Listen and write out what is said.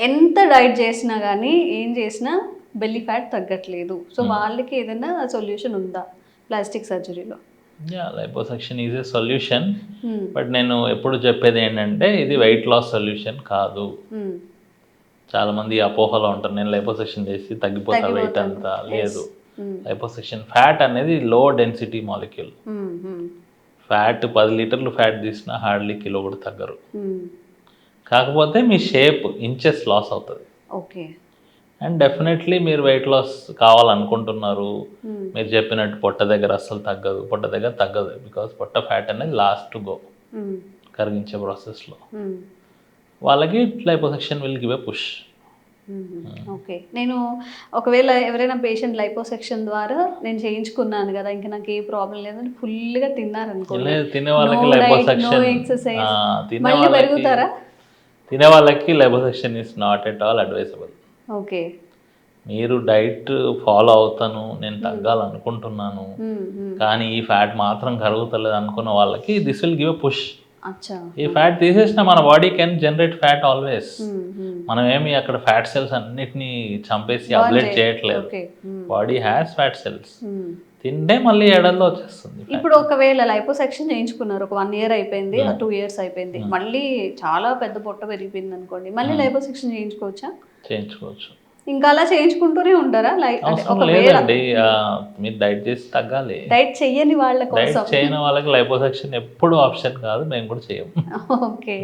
ఎంత డైట్ చేసినా కానీ ఏం చేసినా బెల్లీ ఫ్యాట్ తగ్గట్లేదు. So Hmm. వాళ్ళకి ఏదైనా సొల్యూషన్ ఉందా plastic సర్జరీలో? Liposuction is a solution. But నేను ఎప్పుడు చెప్పేది ఏంటంటే ఇది వెయిట్ లాస్ సొల్యూషన్ కాదు. చాలా మంది అపోహలో ఉంటారు. నేను లైపోసెక్షన్ చేసి తగ్గిపోతా వెయిట్. అంతా. లేదు. లైపోసెక్షన్ ఫ్యాట్ అనేది లో డెన్సిటీ మాలిక్యూల్ ఫ్యాట్ పది లీటర్లు ఫ్యాట్ తీసినా హార్డ్లీ కిలో కూడా తగ్గరు. కాకపోతే మీ షేప్ ఇంచెస్ లాస్ అవుతుంది. ఓకే. అండ్ డెఫినెట్లీ మీరు వెయిట్ లాస్ కావాలనుకుంటున్నారు. మీరు చెప్పినట్టు పొట్ట దగ్గర అస్సలు తగ్గదు. పొట్ట దగ్గర తగ్గదు. బికాస్ పొట్ట ఫ్యాట్ అనేది లాస్ట్ గో కరిగించే ప్రాసెస్లో వాళ్ళకి liposuction will give a push okay నేను ఒకవేళ ఎవరైనా పేషెంట్ లైపోసెక్షన్ ద్వారా నేను చేయించుకున్నాను కదా ఇంకా నాకు ఏ ప్రాబ్లం లేదని ఫుల్గా లేదు తినే వాళ్ళకి లైపోసెక్షన్ మళ్ళీ పెరుగుతారా? తినే వాళ్ళకి liposuction is not at all advisable okay. మీరు డైట్ ఫాలో అవుతాను నేను తగ్గాలనుకుంటున్నాను కానీ ఈ ఫ్యాట్ మాత్రం కరుగుతలేదు అనుకున్న వాళ్ళకి this will give a push. ఈ ఫ్యాట్ తీసేసిన మన body can generate fat always. మనం ఏమి అక్కడ ఫ్యాట్ సెల్స్ అన్నిటిని చంపేసి అబ్లేట్ చేయట్లేదు. Body has fat cells. తింటే మళ్ళీ ఎడల్లో వచ్చేస్తుంది ఇప్పుడు ఒకవేళ లైపోసెక్షన్ చేయించుకున్నారు ఒక వన్ ఇయర్ అయిపోయింది. టూ ఇయర్స్ అయిపోయింది. మళ్ళీ చాలా పెద్ద పొట్ట పెరిగిపోయింది అనుకోండి మళ్ళీ లైపోసెక్షన్ చేయించుకోవచ్చా? చేయించుకోవచ్చు. ఇంకా అలా చేయించుకుంటూనే ఉంటారా లైక్ లేదండి. మీరు డైట్ చేసి తగ్గాలి. డైట్ చెయ్యని వాళ్ళ డైట్ కోసం. చేయని వాళ్ళకి లైపోసెక్షన్ ఎప్పుడు ఆప్షన్ కాదు మేము కూడా చేయము ఓకే.